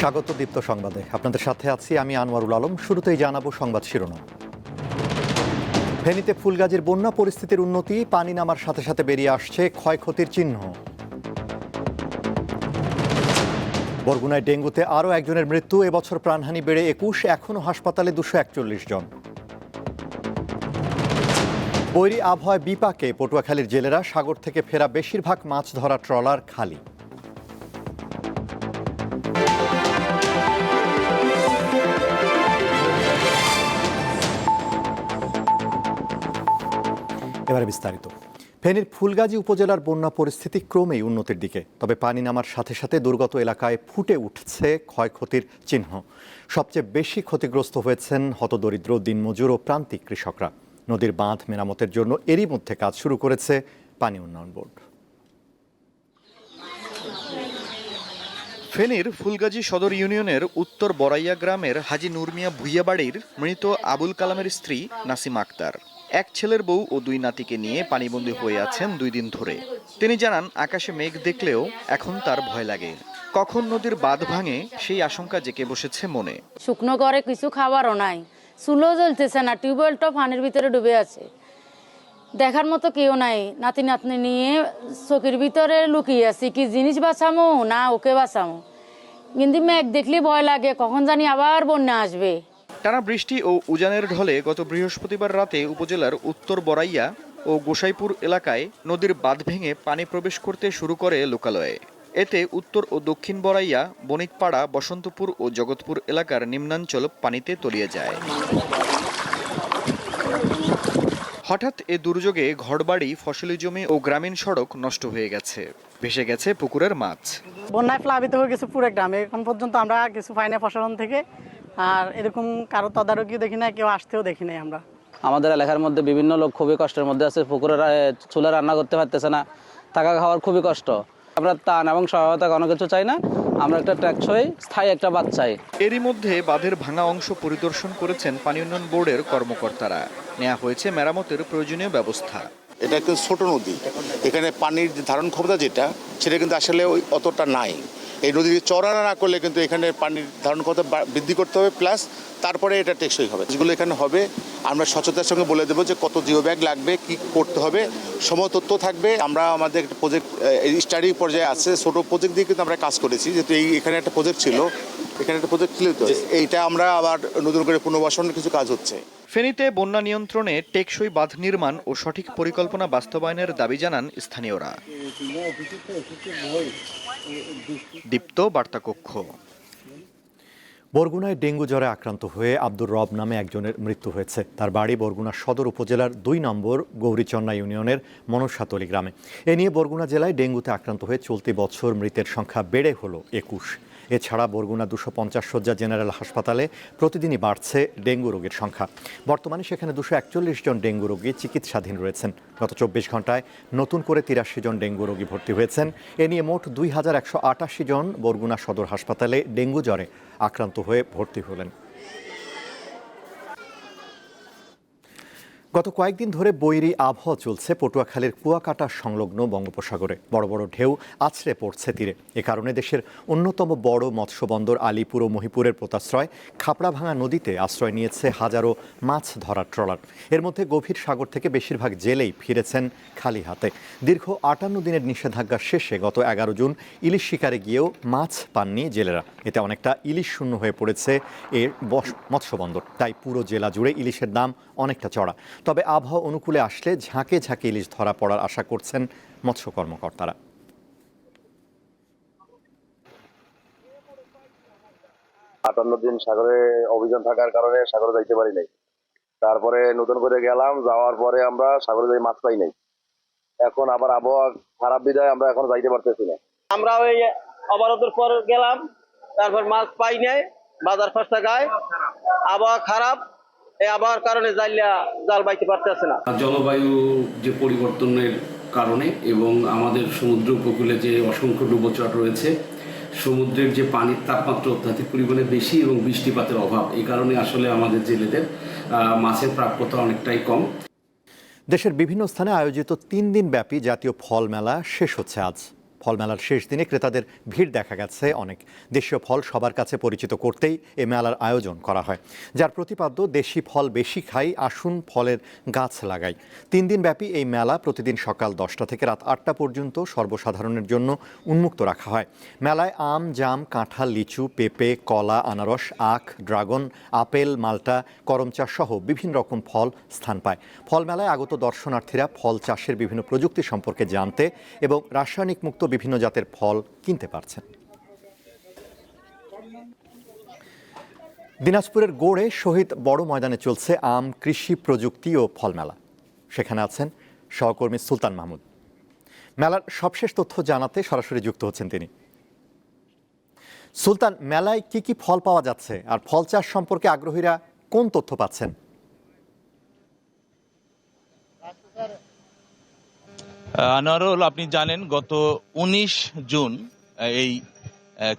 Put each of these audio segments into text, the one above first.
স্বাগত দীপ্ত সংবাদে। আপনাদের সাথে আছি আমি আনোয়ারুল আলম। শুরুতেই জানাব সংবাদ শিরোনাম। ফেনীতে ফুলগাজীর বন্যা পরিস্থিতির উন্নতি, পানি নামার সাথে সাথে বেরিয়ে আসছে ক্ষয়ক্ষতির চিহ্ন। বরগুনায় ডেঙ্গুতে আরও একজনের মৃত্যু, এবছর প্রাণহানি বেড়ে একুশ, এখনও হাসপাতালে দুশো একচল্লিশ জন। বৈরী আবহাওয়ায় বিপাকে, পটুয়াখালীর জেলেরা সাগর থেকে ফেরা বেশিরভাগ মাছ ধরা ট্রলার খালি। এবারে বিস্তারিত। ফেনীর ফুলগাজী উপজেলার বন্যা পরিস্থিতি ক্রমেই উন্নতির দিকে, তবে পানি নামার সাথে সাথে দুর্গত এলাকায় ফুটে উঠছে ক্ষয়ক্ষতির চিহ্ন। সবচেয়ে বেশি ক্ষতিগ্রস্ত হয়েছেন হতদরিদ্র, দিনমজুর ও প্রান্তিক কৃষকরা। নদীর বাঁধ মেরামতের জন্য এরই মধ্যে কাজ শুরু করেছে পানি উন্নয়ন বোর্ড। ফেনীর ফুলগাজী সদর ইউনিয়নের উত্তর বড়াইয়া গ্রামের হাজি নুরমিয়া ভুইয়া বাড়ির মৃত আবুল কালামের স্ত্রী নাসিম আক্তার। এক ছেলের বউ ও দুই নাতিকে নিয়ে পানিবন্দী হয়ে আছেন দুই দিন ধরে। তিনি জানান, আকাশে মেঘ দেখলেও এখন তার ভয় লাগে। কখন নদীর বাঁধ ভাঙে সেই আশঙ্কা জেকে বসেছে মনে। শুকনো করে কিছু খাবারও নাই। চুলো জ্বলতেছে না টিউবওয়েলটাও পানির ভিতরে ডুবে আছে। দেখার মতো কেউ নাই। নাতি নাতনি নিয়ে চোখের ভিতরে লুকিয়ে আছি। কি জিনিস বাঁচামো? না, ওকে বাঁচামো। কিন্তু মেঘ দেখলে ভয় লাগে। কখন জানি আবার বন্যা আসবে। টানা বৃষ্টি ও উজানের ঢলে গত বৃহস্পতিবার রাতে উপজেলার উত্তর বড়াইয়া ও গোসাইপুর এলাকায় নদীর বাঁধ ভেঙে পানি প্রবেশ করতে শুরু করে লোকালয়ে। এতে উত্তর ও দক্ষিণ বড়াইয়া বণিকপাড়া, বসন্তপুর ও জগৎপুর এলাকার নিম্নাঞ্চল পানিতে তলিয়ে যায়। হঠাৎ এ দুর্যোগে ঘরবাড়ি, ফসলি জমি ও গ্রামীণ সড়ক নষ্ট হয়ে গেছে। ভেসে গেছে পুকুরের মাছ। বন্যায় প্লাবিত হয়ে গেছে পুরো গ্রামে। এখন পর্যন্ত আমরা কিছু পাই না ফসলন থেকে। আর এরকম কারও তদারকিও দেখি না কেউ আসতেও দেখি নাই আমরা। আমাদের এলাকার মধ্যে বিভিন্ন লোক খুবই কষ্টের মধ্যে আছে পুকুরে চুলে রান্না করতে পারতেছে না থাকা খাওয়ার খুবই কষ্ট। আমরা তান এবং সহায়তা কোনো কিছু চাই না আমরা একটা ট্যাক্সই স্থায়ী একটা বাদ চাই। এরই মধ্যে বাঁধের ভাঙা অংশ পরিদর্শন করেছেন পানি উন্নয়ন বোর্ডের কর্মকর্তারা। নেওয়া হয়েছে মেরামতের প্রয়োজনীয় ব্যবস্থা। এটা একটা ছোট নদী। এখানে পানির যে ধারণ ক্ষমতা যেটা সেটা কিন্তু আসলে ওই অতটা নাই। এই নদী চড়া না করলে কিন্তু এখানে পানির ধারণ ক্ষমতা বৃদ্ধি করতে হবে প্লাস তারপরে এটা টেকসই হবে। যেগুলো এখানে হবে আমরা স্বচ্ছতার সঙ্গে বলে দেবো যে কত জিও ব্যাগ লাগবে কি করতে হবে সময় তথ্য থাকবে। আমরা আমাদের একটা প্রজেক্ট স্টাডি পর্যায়ে আছে ছোট প্রজেক্ট দিয়ে কিন্তু আমরা কাজ করেছি। যেহেতু এই এখানে একটা প্রজেক্ট ছিল এখানে একটা প্রজেক্ট ছিল তো এইটা আমরা আবার নতুন করে পুনর্বাসনের কিছু কাজ হচ্ছে। ফেনীতে বন্যা নিয়ন্ত্রণে টেকসই বাঁধ নির্মাণ ও সঠিক পরিকল্পনা বাস্তবায়নের দাবি জানান স্থানীয়রা। দীপ্ত বার্তা কক্ষ বরগুনায় ডেঙ্গু জ্বরে আক্রান্ত হয়ে আব্দুর রব নামে একজনের মৃত্যু হয়েছে। তার বাড়ি বরগুনা সদর উপজেলার দুই নম্বর গৌরীচন্না ইউনিয়নের মনসাতলি গ্রামে। এ নিয়ে বরগুনা জেলায় ডেঙ্গুতে আক্রান্ত হয়ে চলতি বছর মৃতের সংখ্যা বেড়ে হলো একুশ। এছাড়া বরগুনা দুশো পঞ্চাশ শয্যা জেনারেল হাসপাতালে প্রতিদিনই বাড়ছে ডেঙ্গু রোগীর সংখ্যা। বর্তমানে সেখানে দুশো একচল্লিশ জন ডেঙ্গু রোগী চিকিৎসাধীন রয়েছেন। গত চব্বিশ ঘন্টায় নতুন করে তিরাশি জন ডেঙ্গু রোগী ভর্তি হয়েছেন। এ নিয়ে মোট দুই হাজার একশো আটাশি জন বরগুনা সদর হাসপাতালে ডেঙ্গু জ্বরে আক্রান্ত হয়ে ভর্তি হলেন। গত কয়েকদিন ধরে বৈরী আবহাওয়া চলছে পটুয়াখালীর কুয়াকাটা সংলগ্ন বঙ্গোপসাগরে। বড় বড় ঢেউ আছড়ে পড়ছে তীরে। এ কারণে দেশের অন্যতম বড় মৎস্যবন্দর আলিপুর ও মহিপুরের পোতাশ্রয় খাপড়াভাঙা নদীতে আশ্রয় নিয়েছে হাজারো মাছ ধরার ট্রলার। এর মধ্যে গভীর সাগর থেকে বেশিরভাগ জেলেই ফিরেছেন খালি হাতে। দীর্ঘ আটান্ন দিনের নিষেধাজ্ঞা শেষে গত এগারো জুন ইলিশ শিকারে গিয়েও মাছ পাননি জেলেরা। এতে অনেকটা ইলিশ শূন্য হয়ে পড়েছে এর মৎস্যবন্দর। তাই পুরো জেলা জুড়ে ইলিশের দাম অনেকটা চড়া। তবে আবহাওয়া অনুকূলে আসলে ঝাঁকে ঝাঁকে ইলিশ ধরা পড়ার আশা করছেন মৎস্য কর্মকর্তারা। আটান্ন দিন সাগরে অভিযান থাকার কারণে সাগরে যাইতে পারি নাই। তারপরে নতুন করে গেলাম যাওয়ার পরে আমরা সাগরে যাই মাছ পাই নাই। এখন আবার আবহাওয়া খারাপ বিদায় আমরা এখন যাইতে পারতেছি না। আমরা ওই অবরোধের পর গেলাম তারপর মাছ পাই নাই বাজার সস্তা গায়। আবহাওয়া খারাপ আবহাওয়ার কারণে জাইলিয়া জাল বাইতে পারতেছে না। জলবায়ু যে পরিবর্তনের কারণে এবং আমাদের সমুদ্র উপকূলে যে অসংখ্য ডুবোচট রয়েছে সমুদ্রের যে পানির তাপমাত্রা অত্যাধিক পরিমাণে বেশি এবং বৃষ্টিপাতের অভাব এই কারণে আসলে আমাদের জেলেদের মাছের প্রাপ্যতা অনেকটাই কম। দেশের বিভিন্ন স্থানে আয়োজিত তিন দিন ব্যাপী জাতীয় ফল মেলা শেষ হচ্ছে আজ। ফল মেলার শেষ দিনে ক্রেতাদের ভিড় দেখা গেছে অনেক। দেশীয় ফল সবার কাছে পরিচিত করতেই এ মেলার আয়োজন করা হয়। যার প্রতিপাদ্য, দেশি ফল বেশি খাই, আসুন ফলের গাছ লাগাই। তিন দিন ব্যাপী এই মেলা প্রতিদিন সকাল দশটা থেকে রাত আটটা পর্যন্ত সর্বসাধারণের জন্য উন্মুক্ত রাখা হয়। মেলায় আম, জাম, কাঁঠাল, লিচু, পেঁপে, কলা, আনারস, আখ, ড্রাগন, আপেল, মাল্টা করমচা সহ বিভিন্ন রকম ফল স্থান পায়। ফল মেলায় আগত দর্শনার্থীরা ফল চাষের বিভিন্ন প্রযুক্তি সম্পর্কে জানতে এবং রাসায়নিক মুক্ত বিভিন্ন জাতের ফল কিনতে পারছেন। দিনাজপুরের গোড়ে শহীদ বড় ময়দানে চলছে আম, কৃষি প্রযুক্তি ও ফল মেলা। সেখানে আছেন সহকর্মী সুলতান মাহমুদ। মেলার সবশেষ তথ্য জানাতে সরাসরি যুক্ত হচ্ছেন তিনি। সুলতান, মেলায় কি কি ফল পাওয়া যাচ্ছে আর ফল চাষ সম্পর্কে আগ্রহীরা কোন তথ্য পাচ্ছেন? আনোয়ারুল, আপনি জানেন গত উনিশ জুন এই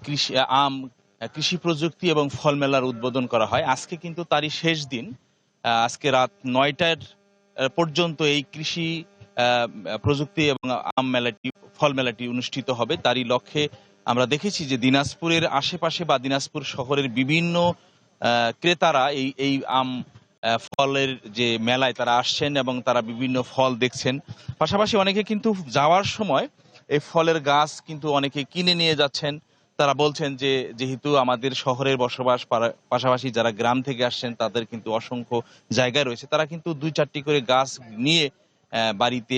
কৃষি আম কৃষি প্রযুক্তি এবং ফল মেলার উদ্বোধন করা হয়। আজকে কিন্তু তারই শেষ দিন। আজকে রাত নয়টার পর্যন্ত এই কৃষি প্রযুক্তি এবং আম মেলাটি, ফল মেলাটি অনুষ্ঠিত হবে। তারই লক্ষ্যে আমরা দেখেছি যে দিনাজপুরের আশেপাশে বা দিনাজপুর শহরের বিভিন্ন ক্রেতারা এই এই আম ফলের যে মেলায় তারা আসছেন এবং তারা বিভিন্ন ফল দেখছেন। পাশাপাশি অনেকে কিন্তু যাওয়ার সময় এই ফলের গাছ কিন্তু অনেকে কিনে নিয়ে যাচ্ছেন। তারা বলছেন যে, যেহেতু আমাদের শহরের বসবাস পাশাপাশি যারা গ্রাম থেকে আসছেন, তাদের কিন্তু অসংখ্য জায়গা রয়েছে। তারা কিন্তু দুই চারটি করে গাছ নিয়ে বাড়িতে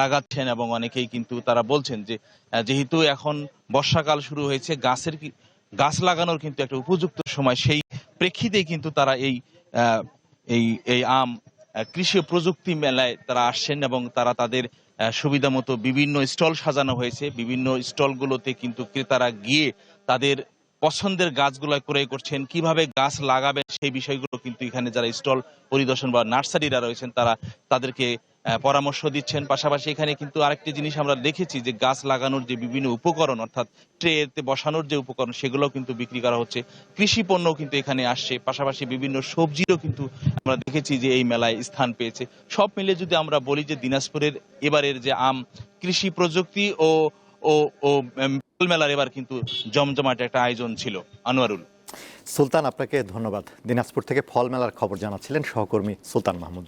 লাগাচ্ছেন এবং অনেকেই কিন্তু তারা বলছেন যে যেহেতু এখন বর্ষাকাল শুরু হয়েছে, গাছের গাছ লাগানোর কিন্তু একটা উপযুক্ত সময়। সেই প্রেক্ষিতেই কিন্তু তারা এই এই এই আম কৃষি প্রযুক্তি মেলায় তারা আসছেন এবং তারা তাদের সুবিধা মতো বিভিন্ন স্টল সাজানো হয়েছে। বিভিন্ন স্টলগুলোতে কিন্তু ক্রেতারা গিয়ে তাদের পছন্দের গাছগুলো ক্রয় করছেন। কীভাবে গাছ লাগাবেন সেই বিষয়গুলো কিন্তু এখানে যারা স্টল পরিদর্শন বা নার্সারিরা রয়েছেন, তারা তাদেরকে পরামর্শ দিচ্ছেন। পাশাপাশি এখানে কিন্তু আরেকটি জিনিস আমরা দেখেছি যে গাছ লাগানোর যে বিভিন্ন উপকরণ, অর্থাৎ ট্রেতে বসানোর যে উপকরণ সেগুলো কিন্তু বিক্রি করা হচ্ছে। কৃষি পণ্য কিন্তু এখানে আসছে। পাশাপাশি বিভিন্ন সবজিরও কিন্তু আমরা দেখেছি যে এই মেলায় স্থান পেয়েছে। সব মিলে যদি আমরা বলি যে দিনাজপুরের এবারের যে আম কৃষি প্রযুক্তি ও ও ও মেলার এবার কিন্তু জমজমাট একটা আয়োজন ছিল। আনোয়ারুল। সুলতান, আপনাকে ধন্যবাদ। দিনাজপুর থেকে ফল মেলার খবর জানাচ্ছিলেন সহকর্মী সুলতান মাহমুদ।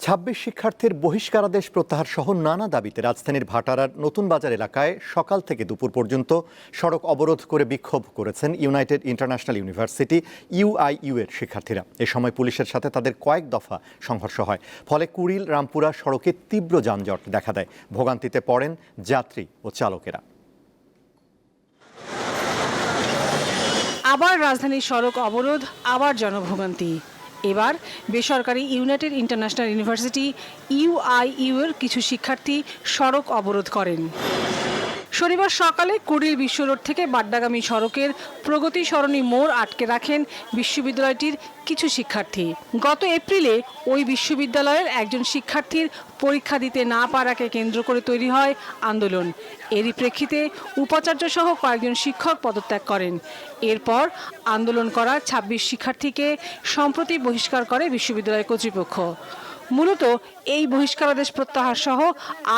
ছাব্বিশ শিক্ষার্থীর বহিষ্কারাদেশ প্রত্যাহার সহ নানা দাবিতে রাজধানীর ভাটারার নতুন বাজার এলাকায় সকাল থেকে দুপুর পর্যন্ত সড়ক অবরোধ করে বিক্ষোভ করেছেন ইউনাইটেড ইন্টারন্যাশনাল ইউনিভার্সিটি ইউআইইউ এর শিক্ষার্থীরা। এ সময় পুলিশের সাথে তাদের কয়েক দফা সংঘর্ষ হয়। ফলে কুড়িল রামপুরা সড়কে তীব্র যানজট দেখা দেয়। ভোগান্তিতে পড়েন যাত্রী ও চালকেরা। আবার রাজধানীর সড়ক অবরোধ, আবার জনভোগান্তি। এবার বেসরকারি ইউনাইটেড ইন্টারন্যাশনাল ইউনিভার্সিটি ইউআইইউ এর কিছু শিক্ষার্থী সড়ক অবরোধ করেন। শনিবার সকালে কুড়িল বিশ্ব রোড থেকে বাড্ডাগামী সড়কের প্রগতি সরণী মোড় আটকে রাখেন বিশ্ববিদ্যালয়টির কিছু শিক্ষার্থী। গত এপ্রিলে ওই বিশ্ববিদ্যালয়ের একজন শিক্ষার্থীর পরীক্ষা দিতে না পারাকে কেন্দ্র করে তৈরি হয় আন্দোলন। এরই প্রেক্ষিতে উপাচার্য সহ কয়েকজন শিক্ষক পদত্যাগ করেন। এরপর আন্দোলন করা ২৬ শিক্ষার্থীকে সম্প্রতি বহিষ্কার করে বিশ্ববিদ্যালয় কর্তৃপক্ষ। মূলত এই বহিষ্কারাদেশ প্রত্যাহার সহ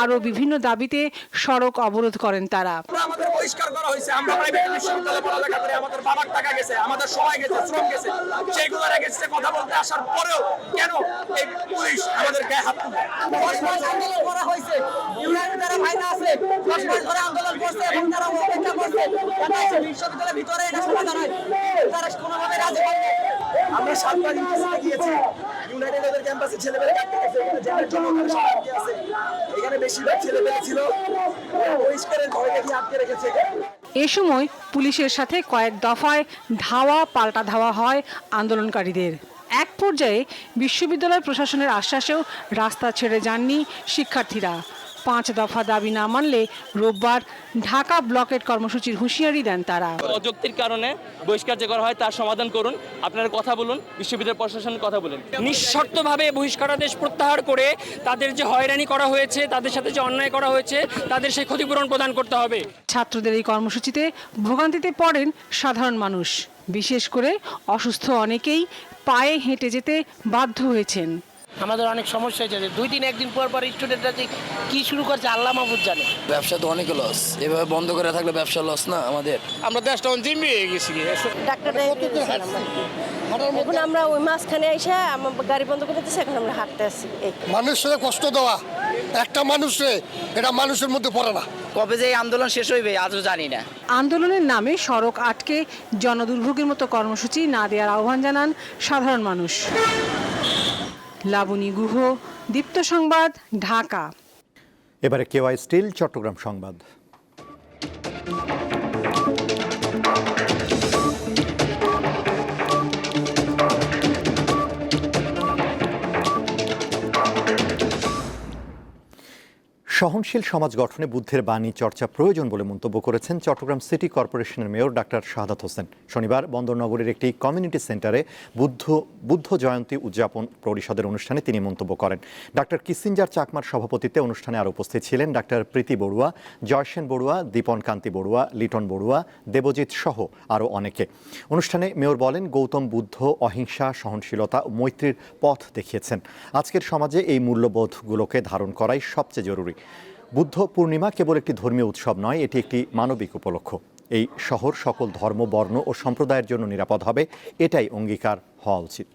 আরও বিভিন্ন দাবিতে সড়ক অবরোধ করেন তারা। আমাদের বহিষ্কার করা হয়েছে আমরা প্রাইভেট বিশ্ববিদ্যালয়ে পড়ালেখা করে আমাদের বাবার টাকা গেছে আমাদের সময় গেছে শ্রম গেছে সেইগুলো গেছে কথা বলতে আসার পরেও কেন এই পুলিশ আমাদের গায়ে হাত তুলে? দশ মাস আন্দোলন করা হয়েছে ইউনাইটেড যারা ভাইরা আছে দশ মাস ধরে আন্দোলন করছে এবং তারা অপেক্ষা করছে বিশ্ববিদ্যালয়ের ভিতরে এটা সমাধান হয়। তারা কোনোভাবে রাজি হয়নি। আমরা সাতবার ইউনিভার্সিটি গিয়েছি। ইউনাইটেড ক্যাম্পাসে ছেলেমেয়েরা এখানে বেশিরভাগ ছিল। দেখিয়ে আটকে রেখেছে। এ সময় পুলিশের সাথে কয়েক দফায় ধাওয়া, পাল্টা ধাওয়া হয় আন্দোলনকারীদের। এক পর্যায়ে বিশ্ববিদ্যালয় প্রশাসনের আশ্বাসেও রাস্তা ছেড়ে যাননি শিক্ষার্থীরা। পাঁচ দফা দাবি না মানলে রোববার ঢাকা ব্লকেট কর্মসূচির হুঁশিয়ারি দেন তারা। অযৌক্তির কারণে বহিষ্কার যে করা হয় তার সমাধান করুন। আপনারা কথা বলুন বিশ্ববিদ্যালয় প্রশাসনের কথা বলুন। নিঃশর্তভাবে বহিষ্কারাদেশ প্রত্যাহার করে তাদের যে হয়রানি করা হয়েছে তাদের সাথে যে অন্যায় করা হয়েছে তাদের সেই ক্ষতিপূরণ প্রদান করতে হবে। ছাত্রদের এই কর্মসূচিতে ভোগান্তিতে পড়েন সাধারণ মানুষ। বিশেষ করে অসুস্থ অনেকেই পায়ে হেঁটে যেতে বাধ্য হয়েছেন। আমাদের অনেক সমস্যা হয়েছে দুই দিন একদিন পর পর স্টুডেন্টরা যে কি শুরু করছে আল্লাহ মাহবুদ জানে। ব্যবসা তো অনেক লস এভাবে বন্ধ করে থাকলে ব্যবসা লস না আমাদের? আমরা দেশটা জিম্মি হয়ে গেছি এখন আমরা ওই মাঝখানে এসে গাড়ি বন্ধ করে দিচ্ছে এখন আমরা হাঁটতে আসি এই। মানুষের কষ্ট দেওয়া। একটা মানুষে এটা মানুষের মধ্যে পড়ে না। কবে যে আন্দোলন শেষ হইবে আজও জানি না। আন্দোলনের নামে সড়ক আটকে জনদুর্ভোগের মতো কর্মসূচি না দেওয়ার আহ্বান জানান সাধারণ মানুষ। লাবণী গুহ দীপ্ত সংবাদ ঢাকা। এবারে কেওয়াই স্টিল চট্টগ্রাম সংবাদ। সহনশীল সমাজ গঠনে বুদ্ধের বাণী চর্চা প্রয়োজন বলে মন্তব্য করেছেন চট্টগ্রাম সিটি কর্পোরেশনের মেয়র ডাক্তার শাহাদাত হোসেন। শনিবার বন্দরনগরের একটি কমিউনিটি সেন্টারে বুদ্ধ বুদ্ধ জয়ন্তী উদযাপন পরিষদের অনুষ্ঠানে তিনি মন্তব্য করেন। ডাক্তার কিসিঞ্জার চাকমার সভাপতিত্বে অনুষ্ঠানে আরও উপস্থিত ছিলেন ডাক্তার প্রীতি বড়ুয়া, জয়সেন বড়ুয়া দীপন কান্তি বড়ুয়া, লিটন বড়ুয়া, দেবজিৎ সহ আরও অনেকে। অনুষ্ঠানে মেয়র বলেন, গৌতম বুদ্ধ অহিংসা, সহনশীলতা ও মৈত্রীর পথ দেখিয়েছেন। আজকের সমাজে এই মূল্যবোধগুলোকে ধারণ করাই সবচেয়ে জরুরি। বুদ্ধ পূর্ণিমা কেবল একটি ধর্মীয় উৎসব নয়, এটি একটি মানবিক উপলক্ষ। এই শহর সকল ধর্ম, বর্ণ ও সম্প্রদায়ের জন্য নিরাপদ হবে, এটাই অঙ্গীকার হওয়া উচিত।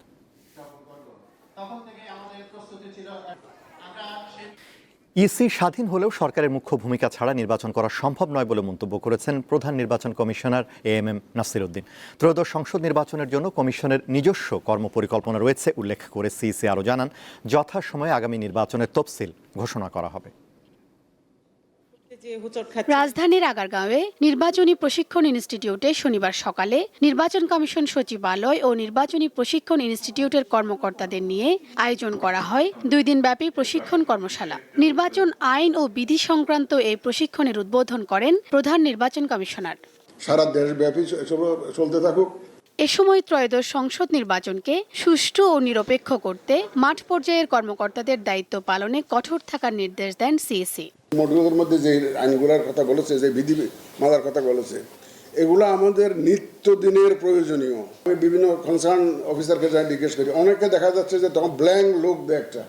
ইসি স্বাধীন হলেও সরকারের মুখ্য ভূমিকা ছাড়া নির্বাচন করা সম্ভব নয় বলে মন্তব্য করেছেন প্রধান নির্বাচন commissioner A M M Nasiruddin. ত্রয়োদশ সংসদ নির্বাচনের জন্য কমিশনের নিজস্ব কর্মপরিকল্পনা রয়েছে, উল্লেখ করে সিইসি আরও জানান, যথাসময়ে আগামী নির্বাচনের তফসিল ঘোষণা করা হবে। রাজধানীর আগারগাঁওয়ে নির্বাচনী প্রশিক্ষণ ইনস্টিটিউটে শনিবার সকালে নির্বাচন কমিশন সচিবালয় ও নির্বাচনী প্রশিক্ষণ ইনস্টিটিউটের কর্মকর্তাদের নিয়ে আয়োজন করা হয় দুই দিনব্যাপী প্রশিক্ষণ কর্মশালা। নির্বাচন আইন ও বিধি সংক্রান্ত এই প্রশিক্ষণের উদ্বোধন করেন প্রধান নির্বাচন কমিশনার। সারা দেশব্যাপী চলতে থাকুক। এ সময় ত্রয়োদশ সংসদ নির্বাচনকে সুষ্ঠু ও নিরপেক্ষ করতে মাঠ পর্যায়ের কর্মকর্তাদের দায়িত্ব পালনে কঠোর থাকার নির্দেশ দেন সিএসি মডেলের মধ্যে যে আইনগুলোর কথা বলেছে, যে বিধি মালার কথা বলেছে, এগুলো আমাদের নিত্যদিনের প্রয়োজনীয়। আমি বিভিন্ন কনসার্ন অফিসারকে যাই জিজ্ঞেস করি অনেকে দেখা যাচ্ছে যে তখন ব্ল্যাঙ্ক লোক দেয় একটা।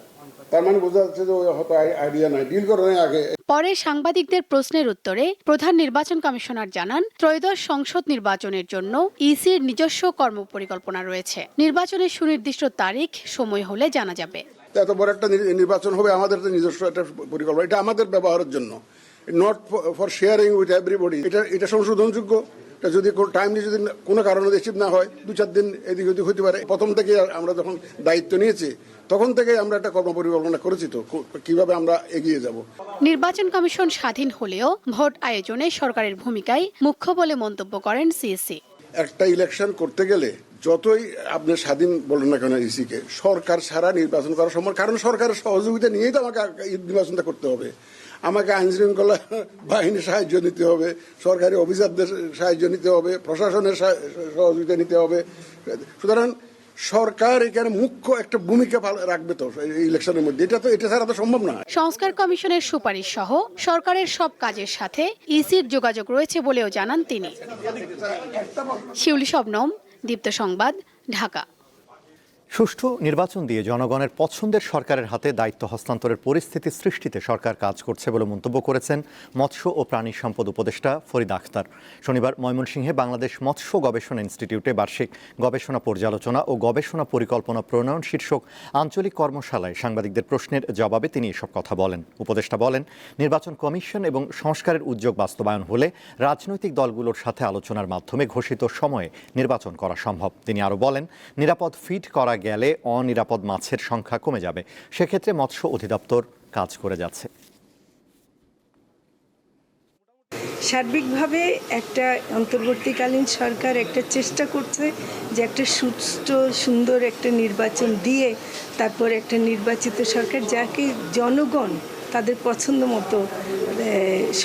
তার মানে বোঝা যাচ্ছে যে ওই হয়তো আইডিয়া নাই। ডিল করে আগে। পরে সাংবাদিকদের প্রশ্নের উত্তরে প্রধান নির্বাচন কমিশনার জানান, ত্রয়োদশ সংসদ নির্বাচনের জন্য ইসির নিজস্ব কর্মপরিকল্পনা রয়েছে। নির্বাচনের সুনির্দিষ্ট তারিখ, সময় হলে জানা যাবে। এত বড় একটা নির- নির্বাচন হবে আমাদের তো নিজস্ব একটা পরিকল্পনা। এটা আমাদের ব্যবহারের জন্য। Not for sharing with everybody এটা এটা সংশোধনযোগ্য। এটা যদি টাইম যদি কোনো কারণে রিসিভ না হয় দু চার দিন এদিক ওদিক হতে পারে। প্রথম থেকে আমরা যখন দায়িত্ব নিয়েছি তখন থেকে আমরা একটা কর্ম পরিকল্পনা করেছি তো কীভাবে আমরা এগিয়ে যাব। নির্বাচন কমিশন স্বাধীন হলেও ভোট আয়োজনে সরকারের ভূমিকায় মুখ্য বলে মন্তব্য করেন সিএসি একটা ইলেকশন করতে গেলে যতই আপনি স্বাধীন বলেন না কেন ইসিকে সরকার ছাড়া নির্বাচন করা সম্ভব কারণ সরকারের সহযোগিতা নিয়েই তো আমাকে নির্বাচনটা করতে হবে। আমাকে আইন শৃঙ্খলা বাহিনীর সাহায্য নিতে হবে, সরকারি অফিসারদের সাহায্য নিতে হবে, প্রশাসনের সাহা- সহযোগিতা নিতে হবে। সুতরাং সরকার এখানে মুখ্য একটা ভূমিকা রাখবে তো ইলেকশনের মধ্যে। এটা তো, এটা ছাড়া তো সম্ভব না। সংস্কার কমিশনের সুপারিশ সহ সরকারের সব কাজের সাথে ইসির যোগাযোগ রয়েছে বলেও জানান তিনি। শিউলি শবনম দীপ্ত সংবাদ ঢাকা। সুষ্ঠু নির্বাচন দিয়ে জনগণের পছন্দের সরকারের হাতে দায়িত্ব হস্তান্তরের পরিস্থিতি সৃষ্টিতে সরকার কাজ করছে বলে মন্তব্য করেছেন মৎস্য ও প্রাণী সম্পদ উপদেষ্টা ফরিদ আখতার। শনিবার ময়মনসিংহে বাংলাদেশ মৎস্য গবেষণা ইনস্টিটিউটে বার্ষিক গবেষণা পর্যালোচনা ও গবেষণা পরিকল্পনা প্রণয়ন শীর্ষক আঞ্চলিক কর্মশালায় সাংবাদিকদের প্রশ্নের জবাবে তিনি এসব কথা বলেন। উপদেষ্টা বলেন, নির্বাচন কমিশন এবং সংস্কারের উদ্যোগ বাস্তবায়ন হলে রাজনৈতিক দলগুলোর সাথে আলোচনার মাধ্যমে ঘোষিত সময়ে নির্বাচন করা সম্ভব। তিনি আরও বলেন, নিরাপদ ফিড করা গেলে অনিরাপদ মাছের সংখ্যা কমে যাবে। সেক্ষেত্রে মৎস্য অধিদপ্তর কাজ করে যাচ্ছে। সার্বিকভাবে একটা অন্তর্বর্তীকালীন সরকার একটা চেষ্টা করছে যে একটা সুস্থ সুন্দর একটা নির্বাচন দিয়ে তারপর একটা নির্বাচিত সরকার, যাকে জনগণ তাদের পছন্দ মতো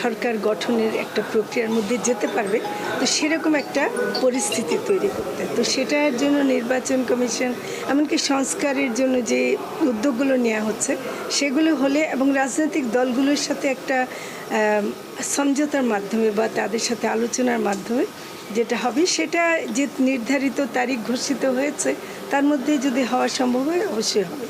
সরকার গঠনের একটা প্রক্রিয়ার মধ্যে যেতে পারবে। তো সেরকম একটা পরিস্থিতি তৈরি করতে। তো সেটার জন্য নির্বাচন কমিশন, এমনকি সংস্কারের জন্য যে উদ্যোগগুলো নেওয়া হচ্ছে, সেগুলো হলে এবং রাজনৈতিক দলগুলোর সাথে একটা সমঝোতার মাধ্যমে বা তাদের সাথে আলোচনার মাধ্যমে যেটা হবে, সেটা যে নির্ধারিত তারিখ ঘোষিত হয়েছে, তার মধ্যে যদি হওয়া সম্ভব হয়, অবশ্যই হবে।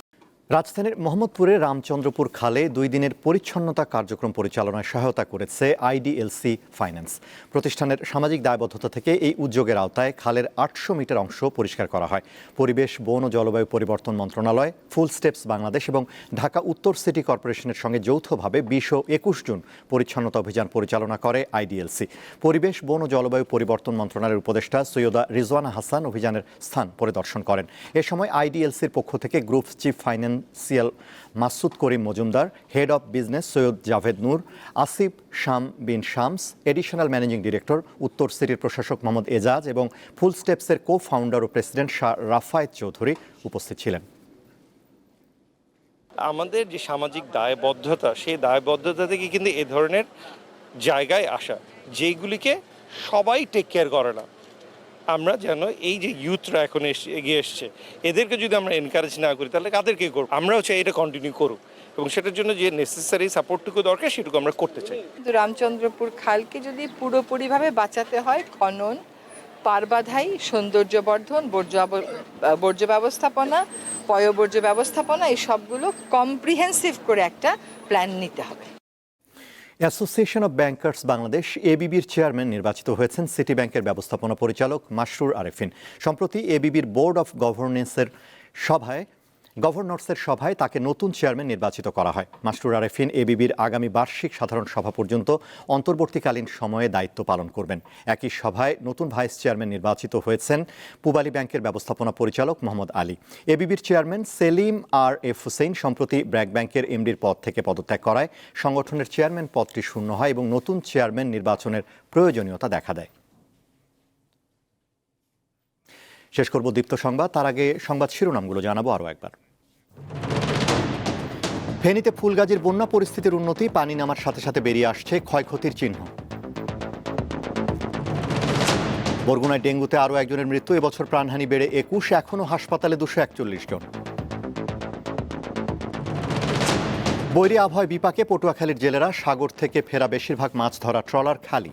রাজধানীর মোহাম্মদপুরের রামচন্দ্রপুর খালে দুই দিনের পরিচ্ছন্নতা কার্যক্রম পরিচালনায় সহায়তা করেছে আইডিএলসি ফাইন্যান্স। প্রতিষ্ঠানের সামাজিক দায়বদ্ধতা থেকে এই উদ্যোগের আওতায় খালের আটশো মিটার অংশ পরিষ্কার করা হয়। পরিবেশ, বন ও জলবায়ু পরিবর্তন মন্ত্রণালয়, ফুল স্টেপস বাংলাদেশ এবং ঢাকা উত্তর সিটি কর্পোরেশনের সঙ্গে যৌথভাবে বিশ ও একুশ জুন পরিচ্ছন্নতা অভিযান পরিচালনা করে আইডিএলসি। পরিবেশ, বন ও জলবায়ু পরিবর্তন মন্ত্রণালয়ের উপদেষ্টা সৈয়দা রিজওয়ানা হাসান অভিযানের স্থান পরিদর্শন করেন। এ সময় আইডিএলসির পক্ষ থেকে group chief financial Masud Karim Majumder head of business Syed Javed Noor, Asif Sham Bin Shams additional managing director উত্তর সিটির প্রশাসক মোহাম্মদ এজাজ এবং ফুল স্টেপসের কো ফাউন্ডার ও প্রেসিডেন্ট শাহ রাফায়েত চৌধুরী উপস্থিত ছিলেন। আমাদের যে সামাজিক দায়বদ্ধতা, সেই দায়বদ্ধতা থেকে কিন্তু এ ধরনের জায়গায় আসা, যেইগুলিকে সবাই টেক কেয়ার করে না। আমরা যেন এই যে ইউথরা এখন এগিয়ে এসছে, এদেরকে যদি আমরা এনকারেজ না করি, তাহলে কাদেরকে করব? আমরাও চাই এটা কন্টিনিউ করুক। এবং সেটার জন্য যে নেসেসারি সাপোর্টটুকু দরকার, সেটুকু আমরা করতে চাই। কিন্তু রামচন্দ্রপুর খালকে যদি পুরোপুরিভাবে বাঁচাতে হয়, খনন, পারবাধাই সৌন্দর্য বর্ধন বর্জ্য বর্জ্য ব্যবস্থাপনা, পয়বর্জ্য ব্যবস্থাপনা, এই সবগুলো কম্প্রিহেন্সিভ করে একটা প্ল্যান নিতে হবে। অ্যাসোসিয়েশন অব ব্যাংকার্স বাংলাদেশ, এবিবির চেয়ারম্যান নির্বাচিত হয়েছেন সিটি ব্যাংকের ব্যবস্থাপনা পরিচালক মাসরুর আরেফিন। সম্প্রতি এবিবির বোর্ড অফ গভর্নেন্সের সভায় গভর্নর্সের সভায় তাকে নতুন চেয়ারম্যান নির্বাচিত করা হয়। মাসরুর আরেফিন এবিবির আগামী বার্ষিক সাধারণ সভা পর্যন্ত অন্তর্বর্তীকালীন সময়ে দায়িত্ব পালন করবেন। একই সভায় নতুন ভাইস চেয়ারম্যান নির্বাচিত হয়েছেন পুবালী ব্যাংকের ব্যবস্থাপনা পরিচালক Mohammad Ali. এবিবির chairman Selim R F Hussain সম্প্রতি ব্র্যাক ব্যাংকের এমডির পদ থেকে পদত্যাগ করায় সংগঠনের চেয়ারম্যান পদটি শূন্য হয় এবং নতুন চেয়ারম্যান নির্বাচনের প্রয়োজনীয়তা দেখা দেয়। শেষ করব দীপ্ত সংবাদ। তার আগে সংবাদ শিরোনামগুলো জানাব আরও একবার। ফেনীতে ফুলগাজীর বন্যা পরিস্থিতির উন্নতি, পানি নামার সাথে সাথে বেরিয়ে আসছে ক্ষয়ক্ষতির চিহ্ন। বরগুনায় ডেঙ্গুতে আরও একজনের মৃত্যু, এবছর প্রাণহানি বেড়ে একুশ, এখনও হাসপাতালে দুশো একচল্লিশ জন। বৈরী আবহাওয়ায় বিপাকে পটুয়াখালীর জেলেরা, সাগর থেকে ফেরা বেশিরভাগ মাছ ধরা ট্রলার খালি।